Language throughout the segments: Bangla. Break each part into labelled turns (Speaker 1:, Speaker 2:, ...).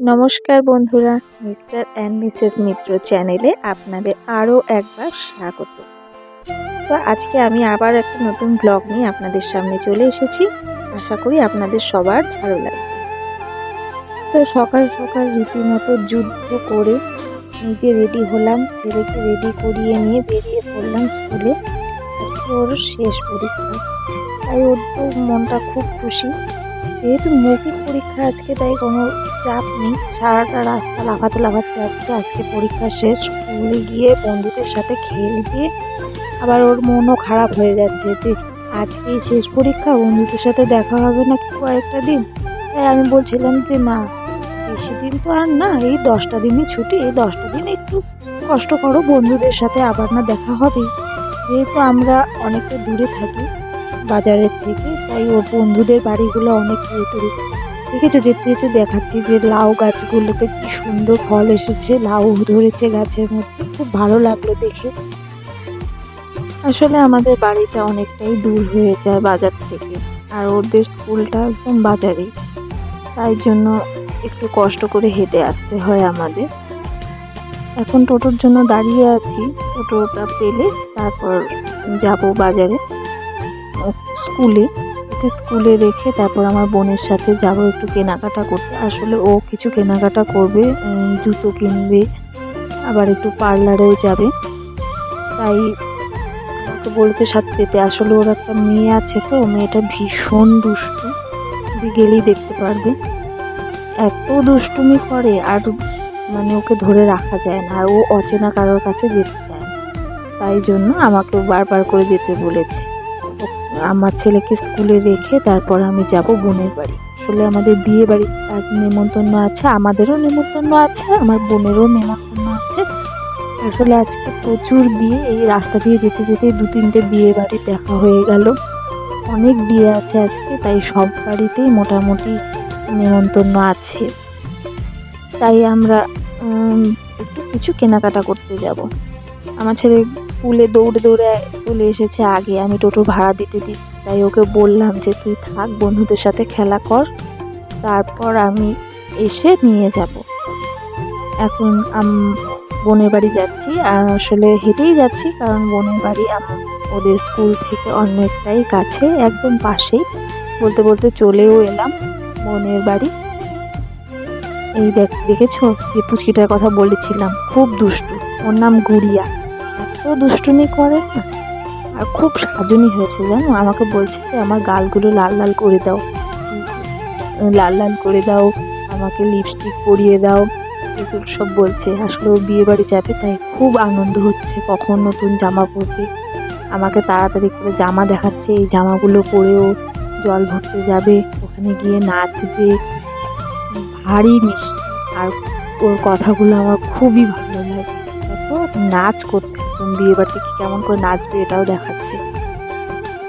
Speaker 1: নমস্কার বন্ধুরা, মিস্টার অ্যান্ড মিসেস মিত্র চ্যানেলে আপনাদের আরও একবার স্বাগত। তো আজকে আমি আবার একটা নতুন ব্লগ নিয়ে আপনাদের সামনে চলে এসেছি। আশা করি আপনাদের সবার ভালো লাগবে। তো সকাল সকাল রীতিমতো যুদ্ধ করে নিজে রেডি হলাম, ছেলেকে রেডি করিয়ে নিয়ে বেরিয়ে পড়লাম স্কুলে। আজকে ওর শেষ পরীক্ষা। তাই ওর তো মনটা খুব খুশি। যেহেতু মৌখিক পরীক্ষা, আজকে তাই কোনো চাপ নেই। সারাটা রাস্তা লাফাতে লাফাতে যাচ্ছে। আজকে পরীক্ষা শেষ। স্কুলে গিয়ে বন্ধুদের সাথে খেলবে আবার ওর মনও খারাপ হয়ে যাচ্ছে যে, আজকেই শেষ পরীক্ষা, বন্ধুদের সাথে দেখা হবে না কি কয়েকটা দিন? তাই আমি বলছিলাম যে, না, বেশি দিন তো আর না, এই দশটা দিনই ছুটি। এই দশটা দিন একটু কষ্ট করো, বন্ধুদের সাথে আবার না দেখা হবে যেহেতু আমরা অনেকটা দূরে থাকি বাজারের থেকে তাই ওর বন্ধুদের বাড়িগুলো অনেক ভেতরে। দেখেছ, যেতে যেতে দেখাচ্ছি যে লাউ গাছগুলোতে কি সুন্দর ফল এসেছে, লাউ ধরেছে গাছের মধ্যে। খুব ভালো লাগল দেখে। আসলে আমাদের বাড়িটা অনেকটাই দূর হয়ে যায় বাজার থেকে, আর ওদের স্কুলটা একদম বাজারে। তাই জন্য একটু কষ্ট করে হেঁটে আসতে হয় আমাদের। এখন টোটোর জন্য দাঁড়িয়ে আছি, টোটোটা পেলে তারপর যাব বাজারে, স্কুলে। ওকে স্কুলে রেখে তারপর আমার বোনের সাথে যাব একটু কেনাকাটা করতে। আসলে ও কিছু কেনাকাটা করবে জুতো কিনবে, আবার একটু পার্লারেও যাবে। তাই আমাকে বলছে সাথে যেতে। আসলে ওর একটা মেয়ে আছে তো, মেয়েটা ভীষণ দুষ্টু। গেলেই দেখতে পারবে। এত দুষ্টুমি করে, আর মানে ওকে ধরে রাখা যায় না, আর ও অচেনা কারোর কাছে যেতে চায় না। তাই জন্য আমাকে বারবার করে যেতে বলেছে। আমার ছেলেকে স্কুলে রেখে তারপর আমি যাব বোনের বাড়ি। আসলে আমাদের বিয়ে বাড়ি এক নেমন্তন্ন আছে, আমাদেরও নেমন্তন্ন আছে, আমার বোনেরও নেমন্তন্ন আছে। আসলে আজকে প্রচুর বিয়ে, এই রাস্তা দিয়ে যেতে যেতে দু তিনটে বিয়ে বাড়ি দেখা হয়ে গেল। অনেক বিয়ে আছে আজকে, তাই সব বাড়িতেই মোটামুটি নেমন্তন্ন আছে। তাই আমরা একটু কিছু কেনাকাটা করতে যাব। আমার ছেলে স্কুলে দৌড়ে দৌড়ে চলে এসেছে আগে। আমি টোটো ভাড়া দিতে দিই, তাই ওকে বললাম যে, তুই থাক, বন্ধুদের সাথে খেলা কর, তারপর আমি এসে নিয়ে যাব। এখন বোনের বাড়ি যাচ্ছি। আর আসলে হেঁটেই যাচ্ছি, কারণ বোনের বাড়ি আমার ওদের স্কুল থেকে অনেকটাই কাছে, একদম পাশেই। বলতে বলতে চলেও এলাম বোনের বাড়ি। এই দেখ, দেখেছ যে পুচকিটার কথা বলেছিলাম? খুব দুষ্টু। ওর নাম গুড়িয়া। এত দুষ্টুমি করে না। আর খুব সাজনি হয়েছে, জানো? আমাকে বলছে আমার গালগুলো লাল লাল করে দাও। লাল লাল করে দাও, আমাকে লিপস্টিক পরিয়ে দাও। এগুলো সব বলছে। আসলে ও বিয়ে বাড়ি যাবে, তাই খুব আনন্দ হচ্ছে কখন নতুন জামা পরবে। আমাকে তাড়াতাড়ি করে জামা দেখাচ্ছে, এই জামাগুলো পরেও জল ভরতে যাবে, ওখানে গিয়ে নাচবে। ভারী মিষ্টি। আর ওর কথাগুলো আমার খুবই ভালো লাগে। দেখো নাচ করছে। বিয়ে বাড়িতে কেমন করে নাচবে এটাও দেখাচ্ছে।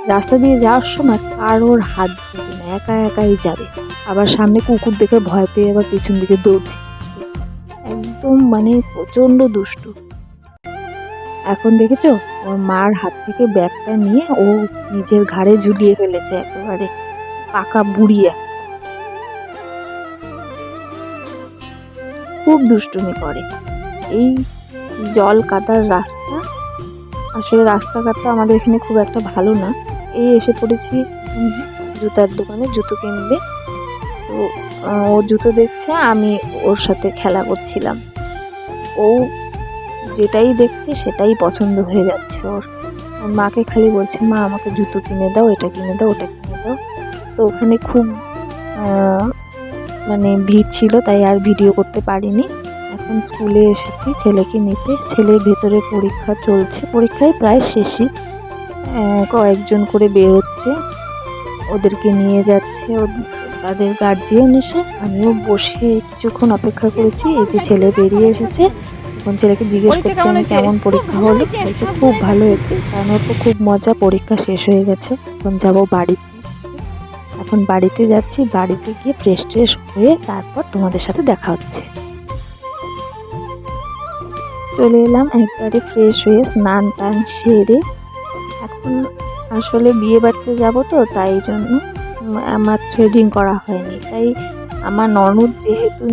Speaker 1: রাস্তা দিয়ে যাওয়ার সময় কারোর হাত ধরবে না, একা একাই যাবে। আবার সামনে কুকুর দেখে ভয় পেয়ে আবার পিছন দিকে দৌড়ছে। একদম মানে প্রচণ্ড দুষ্টু। এখন দেখেছ? ওর মার হাত থেকে ব্যাগটা নিয়ে ও নিজের ঘাড়ে ঝুলিয়ে ফেলেছে একেবারে পাকা বুড়িয়া। খুব দুষ্টুমি করে। এই জল কাদার রাস্তা। আসলে রাস্তাঘাটটা আমাদের এখানে খুব একটা ভালো না। এই এসে পড়েছি জুতার দোকানে, জুতো কিনবে। তো ও জুতো দেখছে, আমি ওর সাথে খেলা করছিলাম। ও যেটাই দেখছে, সেটাই পছন্দ হয়ে যাচ্ছে ওর। মাকে খালি বলছে, মা, আমাকে জুতো কিনে দাও, এটা কিনে দাও, ওটা কিনে দাও। তো ওখানে খুব মানে ভিড় ছিল, তাই আর ভিডিও করতে পারিনি। এখন স্কুলে এসেছি ছেলেকে নিতে। ছেলের ভেতরে পরীক্ষা চলছে। পরীক্ষায় প্রায় শেষই। কয়েকজন করে বেরোচ্ছে। ওদেরকে নিয়ে যাচ্ছে। তাদের গার্জিয়ান এসে আমিও বসে কিছুক্ষণ অপেক্ষা করেছি। এই যে ছেলে বেরিয়ে এসেছে। এখন ছেলেকে জিজ্ঞেস করছি আমি কেমন পরীক্ষা হলো? বলছে খুব ভালো হয়েছে। কারণ ওর তো খুব মজা পরীক্ষা শেষ হয়ে গেছে। এখন যাব বাড়িতে। এখন বাড়িতে যাচ্ছি। বাড়িতে গিয়ে ফ্রেশ ট্রেশ হয়ে তারপর তোমাদের সাথে দেখা হচ্ছে। চলে এলাম একবারে ফ্রেশ হয়ে স্নান টান সেরে। এখন আসলে বিয়ে বাড়িতে যাব তো, তাই জন্য আমার থ্রেডিং করা হয়নি। তাই আমার ননদ যেহেতু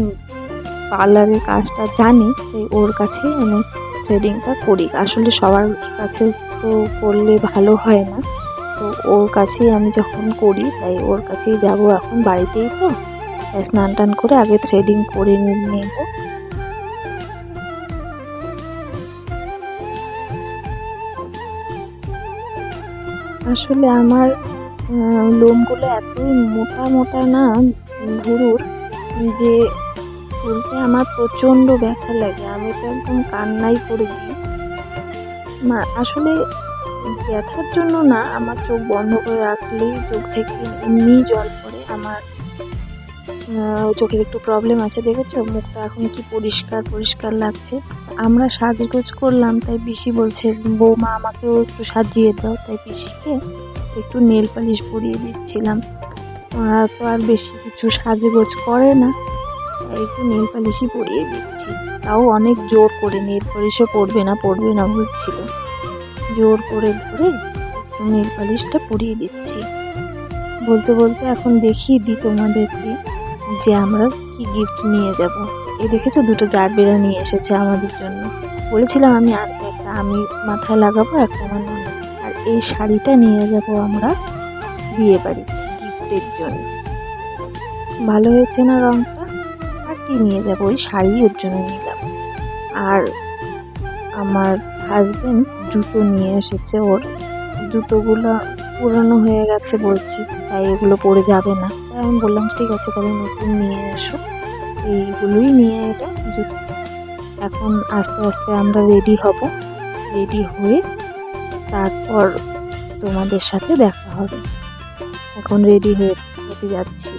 Speaker 1: পার্লারের কাজটা জানি, তাই ওর কাছেই আমি থ্রেডিংটা করি। আসলে সবার কাছে তো করলে ভালো হয় না। তো ওর কাছেই আমি যখন করি, তাই ওর কাছেই যাব এখন বাড়িতেই তো। স্নান টান করে আগে থ্রেডিং করে নেব। আসলে আমার লোমগুলো এতই মোটা মোটা না ভুরুর যে তুলতে আমার প্রচণ্ড ব্যথা লাগে। আমি তো একদম কান্নাই করে দিই মা, আসলে ব্যথার জন্য না, আমার চোখ বন্ধ করে রাখলেই চোখ থেকে এমনি জল পড়ে। আমার চোখের একটু প্রবলেম আছে, দেখেছ? মুখটা এখন কি পরিষ্কার পরিষ্কার লাগছে। আমরা সাজগোজ করলাম, তাই পিসি বলছে, বৌমা, আমাকেও একটু সাজিয়ে দাও। তাই পিসিকে একটু নেল পালিশ পরিয়ে দিচ্ছিলাম। তো আর বেশি কিছু সাজগোজ করে না, তাই একটু নেল পালিশই পরিয়ে দিচ্ছি। তাও অনেক জোর করে নেল পালিশও পড়বে না পড়বে না বলছিল। জোর করে ধরে একটু নেল পালিশটা পরিয়ে দিচ্ছি। বলতে বলতে এখন দেখিয়ে দিই তোমাদেরকে যে আমরা কি গিফট নিয়ে যাব। এই দেখেছ? দুটো জার জারবেরা নিয়ে এসেছে আমাদের জন্য। বলেছিলাম আমি আনতে একটা আমি মাথায় লাগাবো, একটা আমার আর এই শাড়িটা নিয়ে যাব আমরা বিয়ে বাড়ি গিফটের জন্য। ভালো হয়েছে না রংটা? আর কি নিয়ে যাব? ওই শাড়ি ওর জন্য নিলাম। আর আমার হাজবেন্ড জুতো নিয়ে এসেছে ওর। জুতোগুলো পুরনো হয়ে গেছে বলছি, তাই এগুলো পরে যাবে না। তাই আমি বললাম, ঠিক আছে, তাহলে নতুন নিয়ে এসো। এইগুলোই নিয়ে এটা এখন আস্তে আস্তে আমরা রেডি হব। রেডি হয়ে তারপর তোমাদের সাথে দেখা হবে। এখন রেডি হয়ে হতে যাচ্ছি।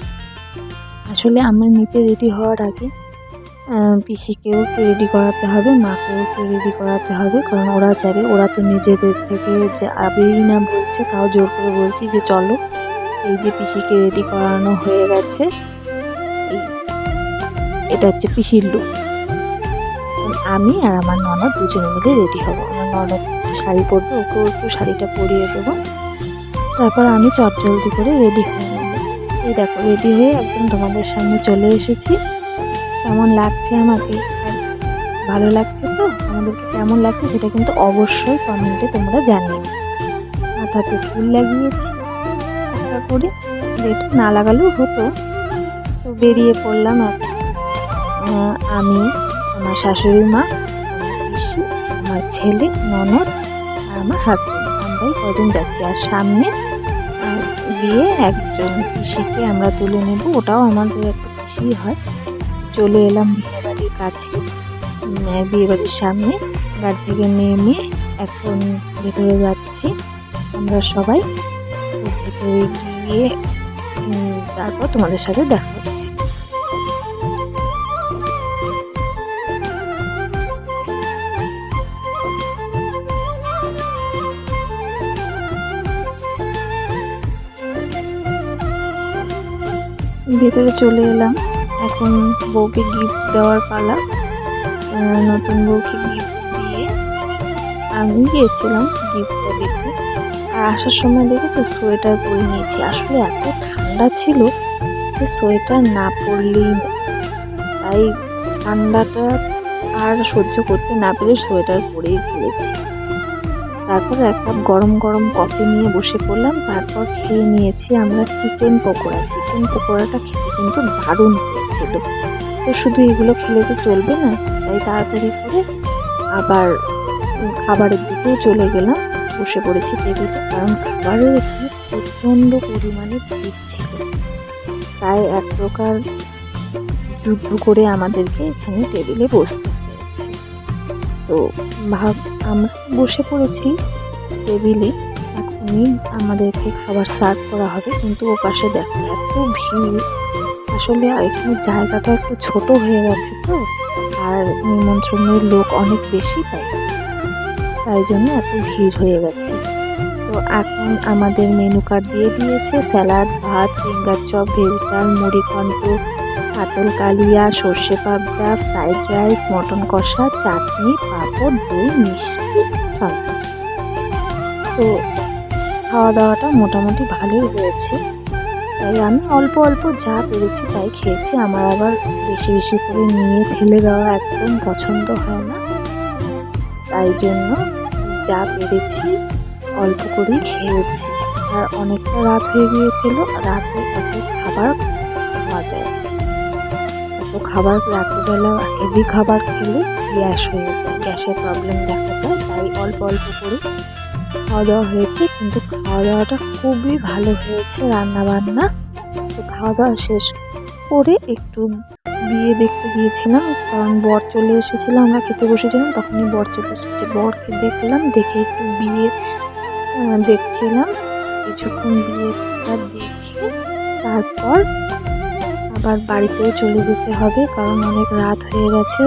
Speaker 1: আসলে আমার নিচে রেডি হওয়ার আগে পিসিকেও একটু রেডি করাতে হবে, মাকেও একটু রেডি করাতে হবে, কারণ ওরা যাবে ওরা তো নিজেদের থেকে যে আবেই না বলছে, তাও জোর করে বলছি যে চলো, এই যে পিসিকে রেডি করানো হয়ে গেছে এটা হচ্ছে পিসির লুক আমি আর আমার ননদ দুজনে মিলে রেডি হব। আমার ননদ শাড়ি পরবে ওকেও একটু শাড়িটা পরিয়ে দেবো। তারপর আমি চটজলদি করে রেডি হয়ে নেব। এই দেখো রেডি হয়ে একদম তোমাদের সামনে চলে এসেছি। কেমন লাগছে আমাকে? ভালো লাগছে তো? আমাদেরকে কেমন লাগছে সেটা কিন্তু অবশ্যই কমেন্টে তোমরা জানিও। মাথাতে ফুল লাগিয়েছি। একটা করে যেটা না লাগালেও হতো। তো বেরিয়ে পড়লাম আহ, আমি আমার শাশুড়ি মা পিসি আমার ছেলে ননদ আর আমার হাজব্যান্ড আমরাই কজন যাচ্ছি। আর সামনে গিয়ে একজন পিসিকে আমরা তুলে নেব। ওটাও আমাদের একটা পিসি হয়। চলে এলাম বিয়ে বাড়ির কাছে। উম, বিয়ে বাড়ির সামনে গাড়ি থেকে নেমে এখন ভেতরে যাচ্ছি। আমরা সবাই ভেতরে গিয়ে তারপর তোমাদের সাথে দেখা হচ্ছে। ভেতরে চলে এলাম। এখন বউকে গিফট দেওয়ার পালা। নতুন বউকে গিফট দিয়ে আমি গিয়েছিলাম গিফটটা দিতে আর আসার সময় দেখেছ সোয়েটার পরে নিয়েছি। আসলে এত ঠান্ডা ছিল যে সোয়েটার না পরলেই তাই ঠান্ডাটা আর সহ্য করতে না পেরে সোয়েটার পরেই ফেলেছি তারপর এক কাপ গরম গরম কফি নিয়ে বসে পড়লাম, তারপর খেয়ে নিয়েছি আমরা চিকেন পকোড়া। চিকেন পকোড়াটা খেতে কিন্তু দারুণ হয়েছিল। তো শুধু এগুলো খেলে যে চলবে না, তাই তাড়াতাড়ি করে আবার খাবারের দিকেও চলে গেলাম। বসে পড়েছি টেবিলে, কারণ খাবারের এখানে প্রচণ্ড পরিমাণে ভিড় ছিল। তাই এক প্রকার যুদ্ধ করে আমাদেরকে এখানে টেবিলে বসতে হয়েছে। তো ভাব, আমরা বসে পড়েছি টেবিলে। এখনই আমাদেরকে খাবার সার্ভ করা হবে, কিন্তু ও পাশে দেখো, এত ভিড়। আসলে এখানে জায়গাটা একটু ছোট হয়ে গেছে তো, আর নিমন্ত্রণের লোক অনেক বেশি তাই। তাই জন্য এত ভিড় হয়ে গেছে। তো এখন আমাদের মেনু কার্ড দিয়ে দিয়েছে স্যালাড ভাত, ফিঙ্গার চপ ভেজ ডাল, মুড়ি ঘন্ট কাতল কালিয়া, সর্ষে পাবদা ফ্রাইড রাইস মটন কষা, চাটনি, পাঁপড়, দই, মিষ্টি সন্দেশ তো খাওয়া দাওয়াটা মোটামুটি ভালোই হয়েছে। তাই আমি অল্প অল্প যা পেরেছি তাই খেয়েছি। আমার আবার বেশি বেশি করে নিয়ে ফেলে দেওয়া একদম পছন্দ হয় না। তাই জন্য যা পেরেছি অল্প করেই খেয়েছি। আর অনেকটা রাত হয়ে গিয়েছিল। রাতে এত খাবার খাওয়া যায়। খাবার রাত্রিবেলা হেভি খাবার খেলে গ্যাস হয়ে যায়, গ্যাসের প্রবলেম দেখা যায়, তাই অল্প অল্প করে খাওয়া দাওয়া হয়েছে, কিন্তু খাওয়া দাওয়াটা খুবই ভালো হয়েছে রান্না বান্না তো খাওয়া দাওয়া শেষ করে একটু বিয়ে দেখতে গিয়েছিলাম, কারণ বর চলে এসেছিল আমরা খেতে বসেছিলাম, তখনই বর চলে এসেছে। বরকে দেখলাম, দেখে একটু বিয়ে দেখছিলাম, কিছুক্ষণ বিয়েটা দেখে তারপর আবার বাড়িতেও চলে যেতে হবে, কারণ অনেক রাত হয়ে গেছে।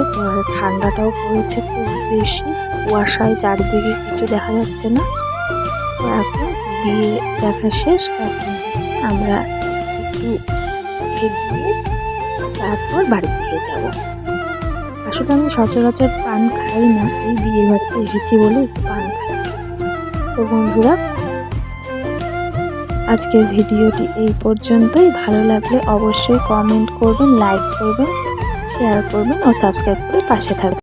Speaker 1: ঠান্ডাটাও পড়েছে খুব বেশি। কুয়াশায় চারিদিকে কিছু দেখা যাচ্ছে না। তো এখন বিয়ে দেখা শেষ, এখন আমরা একটু দিয়ে তারপর বাড়ির দিকে যাব। আসলে আমি সচরাচর পান খাই না, এই বিয়ে বাড়িতে এসেছি বলে একটু পান খাচ্ছি তো বন্ধুরা আজকের ভিডিওটি এই পর্যন্তই। ভালো লাগলে অবশ্যই কমেন্ট করবেন লাইক করবেন শেয়ার করবেন ও সাবস্ক্রাইব করে পাশে থাকবেন।